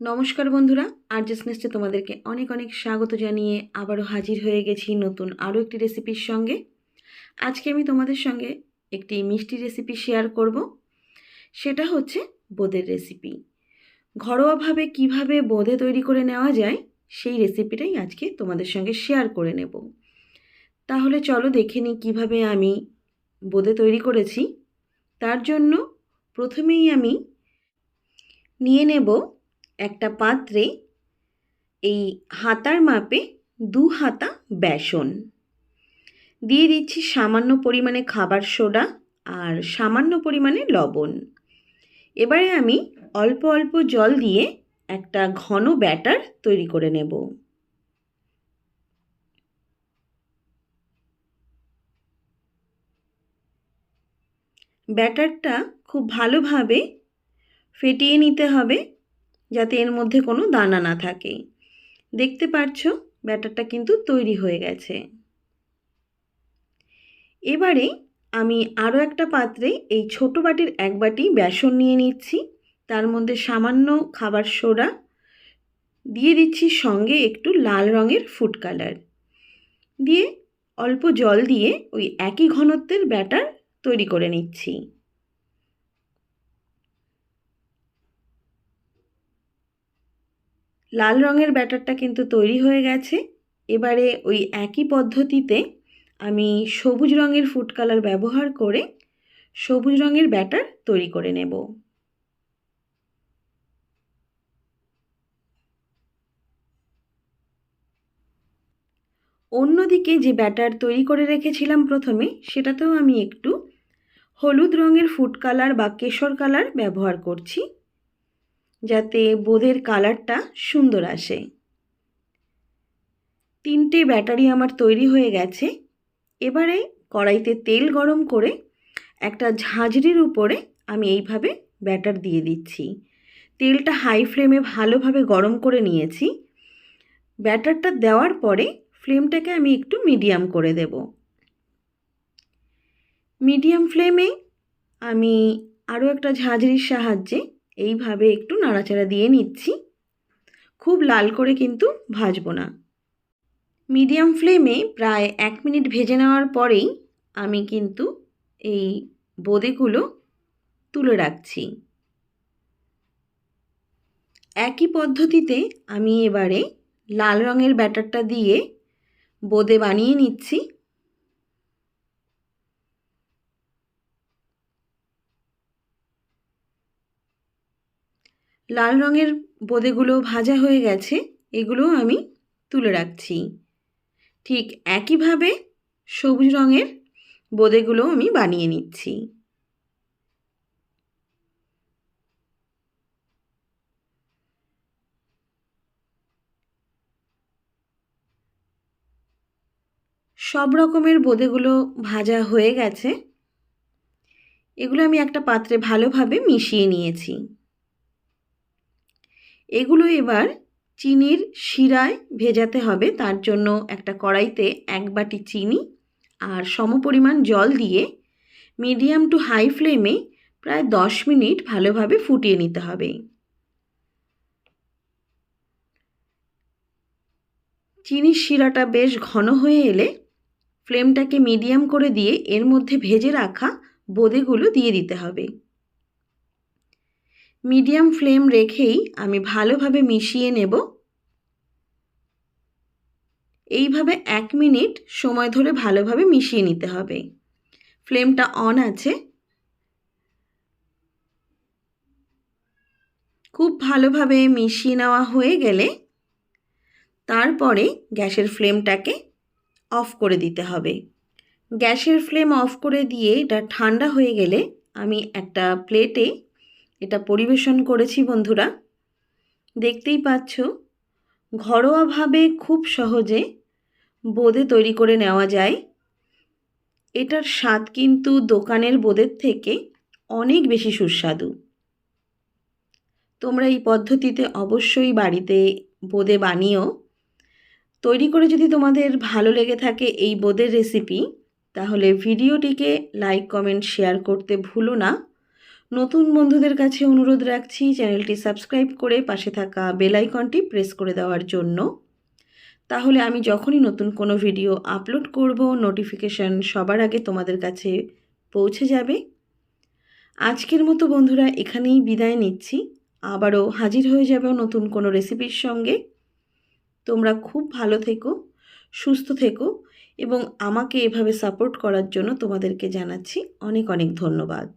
নমস্কার বন্ধুরা আর্জেস নেস্টে তোমাদেরকে অনেক অনেক স্বাগত জানিয়ে আবারও হাজির হয়ে গেছি নতুন আরও একটি রেসিপির সঙ্গে। আজকে আমি তোমাদের সঙ্গে একটি মিষ্টি রেসিপি শেয়ার করব। সেটা হচ্ছে বোঁদের রেসিপি ঘরোয়াভাবে কীভাবে বোঁদে তৈরি করে নেওয়া যায়, সেই রেসিপিটাই আজকে তোমাদের সঙ্গে শেয়ার করে নেব। তাহলে চলো দেখে নিই কীভাবে আমি বোঁদে তৈরি করেছি। তার জন্য প্রথমেই আমি নিয়ে নেব একটা পাত্রে এই হাতার মাপে দু হাতা বেসন। দিয়ে দিচ্ছি সামান্য পরিমাণে খাবার সোডা আর সামান্য পরিমাণে লবণ। এবারে আমি অল্প অল্প জল দিয়ে একটা ঘন ব্যাটার তৈরি করে নেব। ব্যাটারটা খুব ভালোভাবে ফেটিয়ে নিতে হবে। যাতে এর মধ্যে কোনো দানা না থাকে। দেখতে পাচ্ছ ব্যাটারটা কিন্তু তৈরি হয়ে গেছে। এবারে আমি আরও একটা পাত্রে এই ছোট বাটির এক বাটি বেসন নিয়ে নিচ্ছি। তার মধ্যে সামান্য খাবার সোডা দিয়ে দিচ্ছি সঙ্গে একটু লাল রঙের ফুড কালার। দিয়ে অল্প জল দিয়ে ওই একই ঘনত্বের ব্যাটার তৈরি করে নিচ্ছি। লাল রঙের ব্যাটারটা কিন্তু তৈরি হয়ে গেছে। এবারে ওই একই পদ্ধতিতে আমি সবুজ রঙের ফুড কালার ব্যবহার করে সবুজ রঙের ব্যাটার তৈরি করে নেব। অন্যদিকে যে ব্যাটার তৈরি করে রেখেছিলাম প্রথমে, সেটাতেও আমি একটু হলুদ রঙের ফুড কালার বা কেশর কালার ব্যবহার করছি। যাতে বোধের কালারটা সুন্দর আসে। তিনটে ব্যাটারি আমার তৈরি হয়ে গেছে। এবারে কড়াইতে তেল গরম করে একটা ঝাঁঝরির উপরে আমি এইভাবে ব্যাটার দিয়ে দিচ্ছি। তেলটা হাই ফ্লেমে ভালোভাবে গরম করে নিয়েছি। ব্যাটারটা দেওয়ার পরে ফ্লেমটাকে আমি একটু মিডিয়াম করে দেব। মিডিয়াম ফ্লেমে আমি আরও একটা ঝাঁঝরির সাহায্যে এইভাবে একটু নাড়াচাড়া দিয়ে নিচ্ছি। খুব লাল করে কিন্তু ভাজবো না। মিডিয়াম ফ্লেমে প্রায় এক মিনিট ভেজে নেওয়ার পরেই আমি কিন্তু এই বোঁদেগুলো তুলে রাখছি। একই পদ্ধতিতে আমি এবারে লাল রঙের ব্যাটারটা দিয়ে বোঁদে বানিয়ে নিচ্ছি। লাল রঙের বোঁদেগুলো ভাজা হয়ে গেছে, এগুলো আমি তুলে রাখছি। ঠিক একইভাবে সবুজ রঙের বোঁদেগুলো আমি বানিয়ে নিচ্ছি। সব রকমের বোঁদেগুলো ভাজা হয়ে গেছে। এগুলো আমি একটা পাত্রে ভালোভাবে মিশিয়ে নিয়েছি। এগুলো এবার চিনির শিরায় ভেজাতে হবে। তার জন্য একটা কড়াইতে এক বাটি চিনি আর সমপরিমাণ জল দিয়ে মিডিয়াম টু হাই ফ্লেমে প্রায় দশ মিনিট ভালোভাবে ফুটিয়ে নিতে হবে। চিনির শিরাটা বেশ ঘন হয়ে এলে ফ্লেমটাকে মিডিয়াম করে দিয়ে এর মধ্যে ভেজে রাখা বোঁদেগুলো দিয়ে দিতে হবে। মিডিয়াম ফ্লেম রেখেই আমি ভালোভাবে মিশিয়ে নেব। এইভাবে এক মিনিট সময় ধরে ভালোভাবে মিশিয়ে নিতে হবে। ফ্লেমটা অন আছে। খুব ভালোভাবে মিশিয়ে নেওয়া হয়ে গেলে তারপরে গ্যাসের ফ্লেমটাকে অফ করে দিতে হবে। গ্যাসের ফ্লেম অফ করে দিয়ে এটা ঠান্ডা হয়ে গেলে আমি একটা প্লেটে এটা পরিবেশন করেছি বন্ধুরা। দেখতেই পাচ্ছ ঘরোয়াভাবে খুব সহজে বোঁদে তৈরি করে নেওয়া যায়। এটার স্বাদ কিন্তু দোকানের বোঁদের থেকে অনেক বেশি সুস্বাদু। তোমরা এই পদ্ধতিতে অবশ্যই বাড়িতে বোঁদে বানিও তৈরি করে যদি তোমাদের ভালো লেগে থাকে এই বোঁদের রেসিপি তাহলে ভিডিওটিকে লাইক কমেন্ট শেয়ার করতে ভুলো না। নতুন বন্ধুদের কাছে অনুরোধ রাখছি চ্যানেলটি সাবস্ক্রাইব করে পাশে থাকা বেল আইকনটি প্রেস করে দেওয়ার জন্য। তাহলে আমি যখনই নতুন কোনো ভিডিও আপলোড করব, নোটিফিকেশান সবার আগে তোমাদের কাছে পৌঁছে যাবে। আজকের মতো বন্ধুরা এখানেই বিদায় নিচ্ছি। আবারও হাজির হয়ে যাবে নতুন কোনো রেসিপির সঙ্গে। তোমরা খুব ভালো থেকো, সুস্থ থেকো এবং আমাকে এভাবে সাপোর্ট করার জন্য তোমাদেরকে জানাচ্ছি অনেক অনেক ধন্যবাদ।